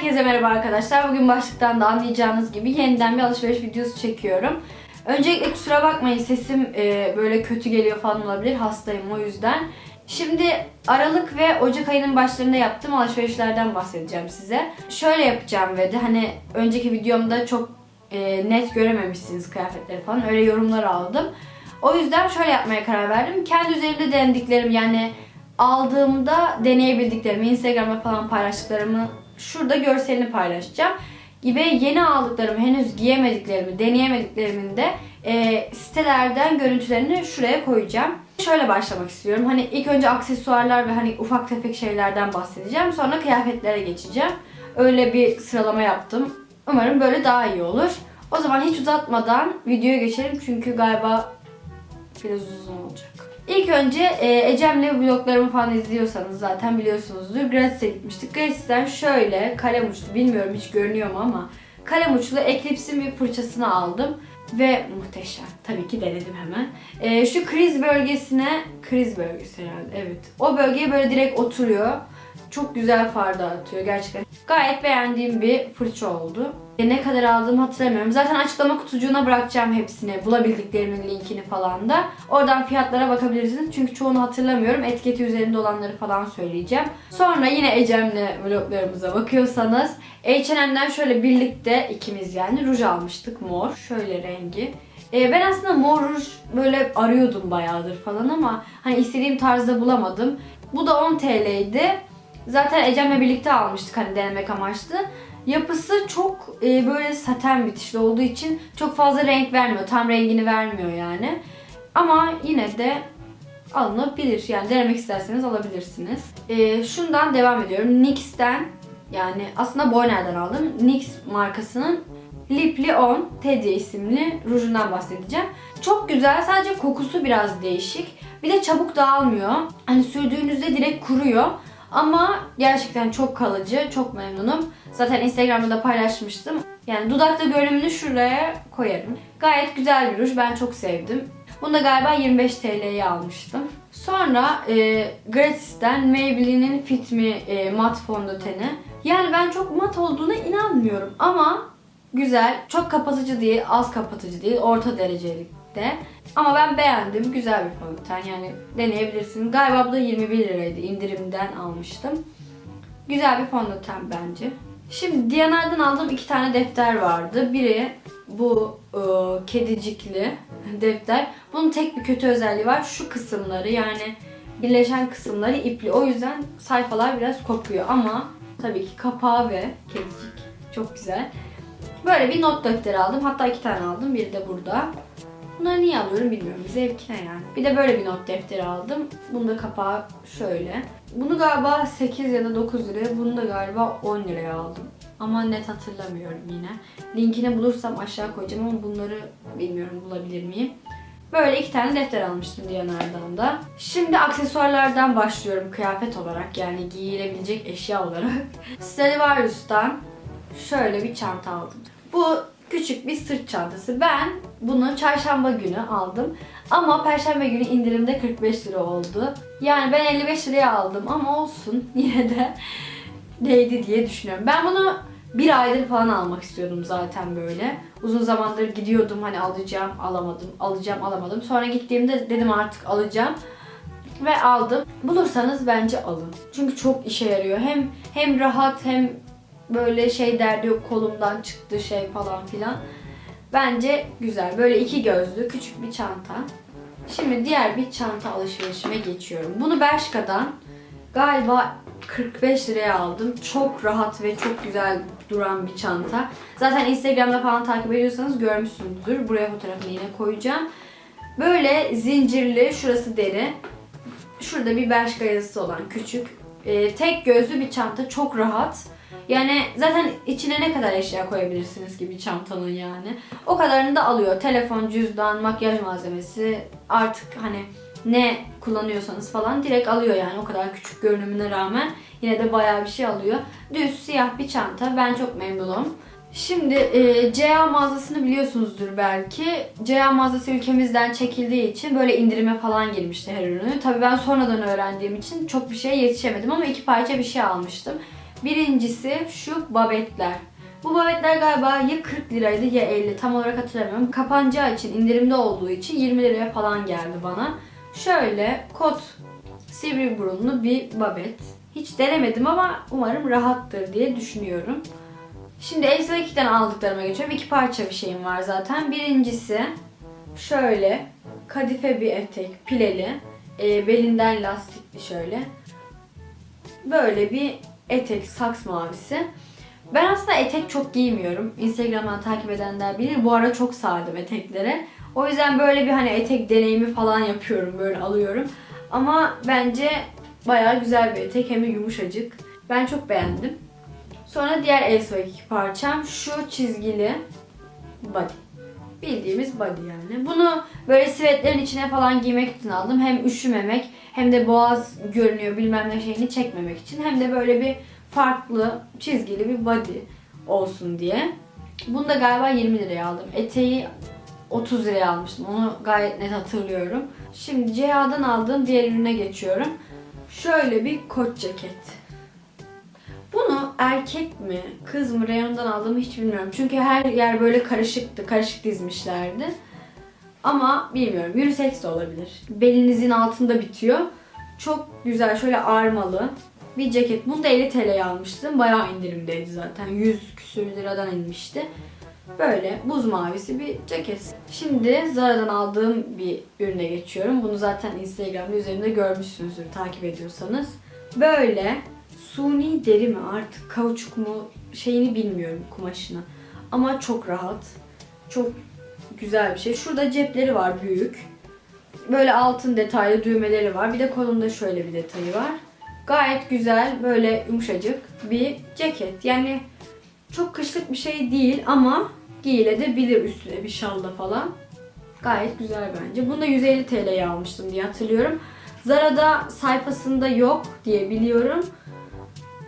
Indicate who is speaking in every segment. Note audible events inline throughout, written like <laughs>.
Speaker 1: Herkese merhaba arkadaşlar. Bugün başlıktan da anlayacağınız gibi yeniden bir alışveriş videosu çekiyorum. Öncelikle kusura bakmayın sesim e, böyle kötü geliyor falan olabilir. Hastayım o yüzden. Şimdi Aralık ve Ocak ayının başlarında yaptığım alışverişlerden bahsedeceğim size. Şöyle yapacağım ve de hani önceki videomda çok e, net görememişsiniz kıyafetleri falan. Öyle yorumlar aldım. O yüzden şöyle yapmaya karar verdim. Kendi üzerimde denediklerim yani aldığımda deneyebildiklerimi, Instagram'da falan paylaştıklarımı şurada görselini paylaşacağım. Ve yeni aldıklarımı, henüz giyemediklerimi, deneyemediklerimin de e, sitelerden görüntülerini şuraya koyacağım. Şöyle başlamak istiyorum. Hani ilk önce aksesuarlar ve hani ufak tefek şeylerden bahsedeceğim. Sonra kıyafetlere geçeceğim. Öyle bir sıralama yaptım. Umarım böyle daha iyi olur. O zaman hiç uzatmadan videoya geçelim çünkü galiba biraz uzun olacak. İlk önce e, Ecem'le vloglarımı falan izliyorsanız zaten biliyorsunuzdur. Gratis'e gitmiştik. Gratis'ten şöyle kalem uçlu, bilmiyorum hiç görünüyor mu ama kalem uçlu Eclipse'in bir fırçasını aldım. Ve muhteşem. Tabii ki denedim hemen. E, şu kriz bölgesine, kriz bölgesi herhalde evet. O bölgeye böyle direkt oturuyor. Çok güzel far dağıtıyor gerçekten. Gayet beğendiğim bir fırça oldu. E, Ne kadar aldığımı hatırlamıyorum. Zaten açıklama kutucuğuna bırakacağım hepsini. Bulabildiklerimin linkini falan da. Oradan fiyatlara bakabilirsiniz. Çünkü çoğunu hatırlamıyorum. Etiketi üzerinde olanları falan söyleyeceğim. Sonra yine Ecem'le vloglarımıza bakıyorsanız H&M'den şöyle birlikte ikimiz yani ruj almıştık mor. Şöyle rengi. E, ben aslında mor ruj böyle arıyordum bayağıdır falan ama hani istediğim tarzda bulamadım. Bu da 10 TL'ydi. Zaten Ecem'le birlikte almıştık hani denemek amaçlı. Yapısı çok e, böyle saten bitişli olduğu için çok fazla renk vermiyor. Tam rengini vermiyor yani. Ama yine de alınabilir. Yani denemek isterseniz alabilirsiniz. E, şundan devam ediyorum. NYX'ten yani aslında Boyner'den aldım. NYX markasının Lipli 10 Teddy isimli rujundan bahsedeceğim. Çok güzel. Sadece kokusu biraz değişik. Bir de çabuk dağılmıyor. Hani sürdüğünüzde direkt kuruyor. Ama gerçekten çok kalıcı, çok memnunum. Zaten Instagram'da da paylaşmıştım. Yani dudakta görünümünü şuraya koyarım. Gayet güzel bir ruj, ben çok sevdim. Bunu da galiba 25 TL'ye almıştım. Sonra e, Gratis'ten Maybelline'in Fit Me e, mat fondöteni. Yani ben çok mat olduğuna inanmıyorum ama güzel. Çok kapatıcı değil, az kapatıcı değil, orta derecelikte. Ama ben beğendim. Güzel bir fondöten. Yani deneyebilirsiniz. Galiba bu da 21 liraydı. İndirimden almıştım. Güzel bir fondöten bence. Şimdi Diyanar'dan aldığım iki tane defter vardı. Biri bu e, kedicikli defter. Bunun tek bir kötü özelliği var. Şu kısımları yani birleşen kısımları ipli. O yüzden sayfalar biraz kopuyor ama tabii ki kapağı ve kedicik çok güzel. Böyle bir not defteri aldım. Hatta iki tane aldım. Biri de burada. Bunları niye alıyorum bilmiyorum. Zevkine yani. Bir de böyle bir not defteri aldım. Bunun da kapağı şöyle. Bunu galiba 8 ya da 9 liraya, bunu da galiba 10 liraya aldım. Ama net hatırlamıyorum yine. Linkini bulursam aşağı koyacağım ama bunları bilmiyorum bulabilir miyim. Böyle iki tane defter almıştım Diyanar'dan da. Şimdi aksesuarlardan başlıyorum kıyafet olarak yani giyilebilecek eşya olarak. <laughs> Stradivarius'tan şöyle bir çanta aldım. Bu küçük bir sırt çantası. Ben bunu çarşamba günü aldım. Ama perşembe günü indirimde 45 lira oldu. Yani ben 55 liraya aldım ama olsun <laughs> yine de değdi diye düşünüyorum. Ben bunu bir aydır falan almak istiyordum zaten böyle. Uzun zamandır gidiyordum hani alacağım alamadım, alacağım alamadım. Sonra gittiğimde dedim artık alacağım ve aldım. Bulursanız bence alın. Çünkü çok işe yarıyor. Hem hem rahat hem böyle şey derdi yok kolumdan çıktı şey falan filan. Bence güzel. Böyle iki gözlü küçük bir çanta. Şimdi diğer bir çanta alışverişime geçiyorum. Bunu Bershka'dan galiba 45 liraya aldım. Çok rahat ve çok güzel duran bir çanta. Zaten Instagram'da falan takip ediyorsanız görmüşsünüzdür. Buraya fotoğrafını yine koyacağım. Böyle zincirli, şurası deri. Şurada bir Bershka yazısı olan küçük. e, tek gözlü bir çanta. Çok rahat. Yani zaten içine ne kadar eşya koyabilirsiniz gibi çantanın yani. O kadarını da alıyor. Telefon, cüzdan, makyaj malzemesi artık hani ne kullanıyorsanız falan direkt alıyor yani o kadar küçük görünümüne rağmen yine de bayağı bir şey alıyor. Düz siyah bir çanta. Ben çok memnunum. Şimdi e, CA mağazasını biliyorsunuzdur belki. CA mağazası ülkemizden çekildiği için böyle indirime falan girmişti her ürünü. Tabii ben sonradan öğrendiğim için çok bir şeye yetişemedim ama iki parça bir şey almıştım. Birincisi şu babetler. Bu babetler galiba ya 40 liraydı ya 50 tam olarak hatırlamıyorum. Kapanacağı için indirimde olduğu için 20 liraya falan geldi bana. Şöyle kot sivri burunlu bir babet. Hiç denemedim ama umarım rahattır diye düşünüyorum. Şimdi Elsa 2'den aldıklarıma geçiyorum. İki parça bir şeyim var zaten. Birincisi şöyle kadife bir etek pileli. e, belinden lastikli şöyle. Böyle bir etek saks mavisi. Ben aslında etek çok giymiyorum. Instagram'dan takip edenler bilir. Bu ara çok sardım eteklere. O yüzden böyle bir hani etek deneyimi falan yapıyorum. Böyle alıyorum. Ama bence bayağı güzel bir etek. Hem de yumuşacık. Ben çok beğendim. Sonra diğer Elsa iki parçam şu çizgili body. Bildiğimiz body yani. Bunu böyle sivetlerin içine falan giymek için aldım. Hem üşümemek hem de boğaz görünüyor bilmem ne şeyini çekmemek için. Hem de böyle bir farklı çizgili bir body olsun diye. Bunu da galiba 20 liraya aldım. Eteği 30 liraya almıştım. Onu gayet net hatırlıyorum. Şimdi CHA'dan aldığım diğer ürüne geçiyorum. Şöyle bir kot ceket. Bunu erkek mi, kız mı reyondan aldığımı hiç bilmiyorum. Çünkü her yer böyle karışıktı, karışık dizmişlerdi. Ama bilmiyorum, unisex de olabilir. Belinizin altında bitiyor. Çok güzel, şöyle armalı bir ceket. Bunu da 50 TL'ye almıştım. Bayağı indirimdeydi zaten. 100 küsür liradan inmişti. Böyle buz mavisi bir ceket. Şimdi Zara'dan aldığım bir ürüne geçiyorum. Bunu zaten Instagram'da üzerinde görmüşsünüzdür takip ediyorsanız. Böyle suni deri mi artık kauçuk mu şeyini bilmiyorum kumaşını. Ama çok rahat. Çok güzel bir şey. Şurada cepleri var büyük. Böyle altın detaylı düğmeleri var. Bir de kolunda şöyle bir detayı var. Gayet güzel böyle yumuşacık bir ceket. Yani çok kışlık bir şey değil ama giyilebilir üstüne bir şalda falan. Gayet güzel bence. Bunu da 150 TL'ye almıştım diye hatırlıyorum. Zara'da sayfasında yok diye biliyorum.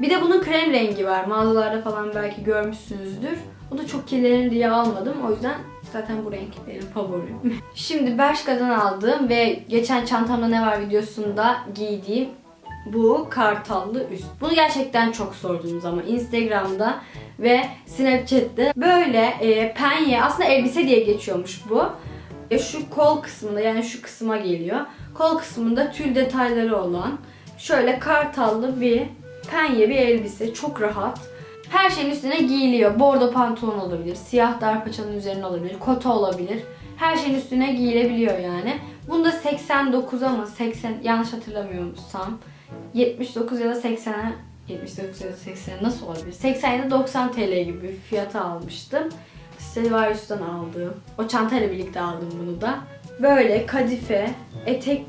Speaker 1: Bir de bunun krem rengi var. Mağazalarda falan belki görmüşsünüzdür. O da çok kirlenir diye almadım. O yüzden zaten bu renk benim favorim. <laughs> Şimdi Bershka'dan aldığım ve geçen çantamda ne var videosunda giydiğim bu kartallı üst. Bunu gerçekten çok sordunuz ama Instagram'da ve Snapchat'te böyle e, penye aslında elbise diye geçiyormuş bu. E, şu kol kısmında yani şu kısma geliyor. Kol kısmında tül detayları olan şöyle kartallı bir penye bir elbise. Çok rahat. Her şeyin üstüne giyiliyor. Bordo pantolon olabilir, siyah dar paçanın üzerine olabilir, kota olabilir. Her şeyin üstüne giyilebiliyor yani. Bunda 89 ama 80 yanlış hatırlamıyorsam 79 ya da 80'e 79 ya da 80 nasıl olabilir? 80 ya da 90 TL gibi bir fiyata almıştım. Stradivarius'tan aldığım. O çantayla birlikte aldım bunu da. Böyle kadife, etek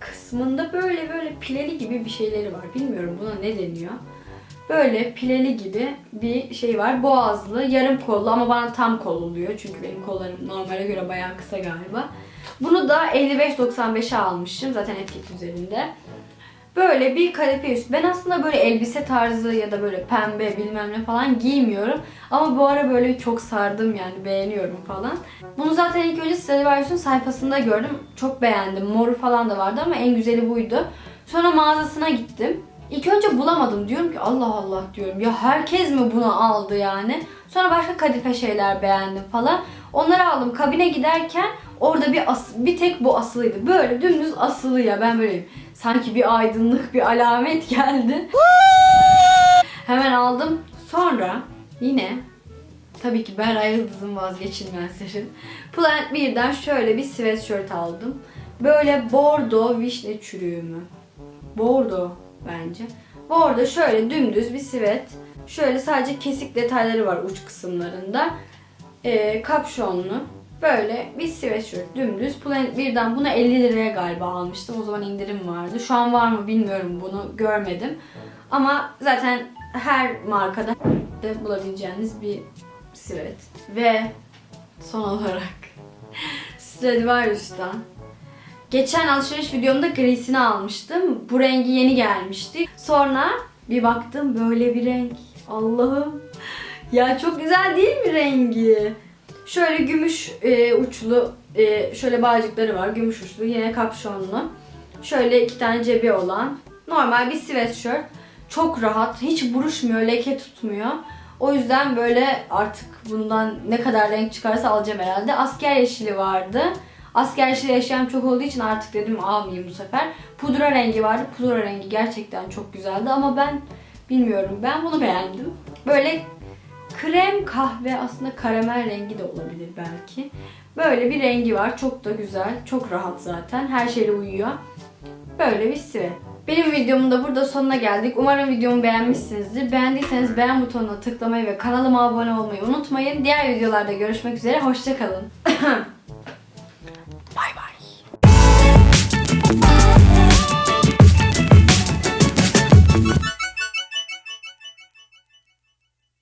Speaker 1: kısmında böyle böyle pileli gibi bir şeyleri var. Bilmiyorum buna ne deniyor. Böyle pileli gibi bir şey var. Boğazlı, yarım kollu ama bana tam kol oluyor. Çünkü benim kollarım normale göre bayağı kısa galiba. Bunu da 55.95'e almışım zaten etiket üzerinde. Böyle bir kadife üst. Ben aslında böyle elbise tarzı ya da böyle pembe bilmem ne falan giymiyorum. Ama bu ara böyle çok sardım yani beğeniyorum falan. Bunu zaten ilk önce Stradivarius'un sayfasında gördüm. Çok beğendim. Moru falan da vardı ama en güzeli buydu. Sonra mağazasına gittim. İlk önce bulamadım. Diyorum ki Allah Allah diyorum. Ya herkes mi bunu aldı yani? Sonra başka kadife şeyler beğendim falan. Onları aldım. Kabine giderken orada bir as bir tek bu asılıydı. Böyle dümdüz asılı ya. Ben böyleyim. Sanki bir aydınlık bir alamet geldi. Hemen aldım. Sonra yine tabii ki Beray Yıldız'ın vazgeçilmezleri. Planet 1'den şöyle bir sweatshirt aldım. Böyle bordo vişne çürüğü mü? Bordo bence. Bordo şöyle dümdüz bir sivet. Şöyle sadece kesik detayları var uç kısımlarında. Ee, kapşonlu. Böyle bir sweatshirt dümdüz. 1'den bunu 50 liraya galiba almıştım. O zaman indirim vardı. Şu an var mı bilmiyorum bunu görmedim. Ama zaten her markada de bulabileceğiniz bir sivet. Ve son olarak <laughs> Stradivarius'tan Geçen alışveriş videomda grisini almıştım. Bu rengi yeni gelmişti. Sonra bir baktım böyle bir renk. Allah'ım. Ya çok güzel değil mi rengi? Şöyle gümüş e, uçlu, e, şöyle bağcıkları var. Gümüş uçlu, yine kapşonlu. Şöyle iki tane cebi olan. Normal bir sweatshirt. Çok rahat, hiç buruşmuyor, leke tutmuyor. O yüzden böyle artık bundan ne kadar renk çıkarsa alacağım herhalde. Asker yeşili vardı. Asker yeşili eşyam çok olduğu için artık dedim almayayım bu sefer. Pudra rengi vardı. Pudra rengi gerçekten çok güzeldi ama ben bilmiyorum. Ben bunu beğendim. Böyle krem kahve aslında karamel rengi de olabilir belki. Böyle bir rengi var. Çok da güzel. Çok rahat zaten. Her şeyle uyuyor. Böyle bir sive. Benim videomun da burada sonuna geldik. Umarım videomu beğenmişsinizdir. Beğendiyseniz beğen butonuna tıklamayı ve kanalıma abone olmayı unutmayın. Diğer videolarda görüşmek üzere. Hoşçakalın. <laughs>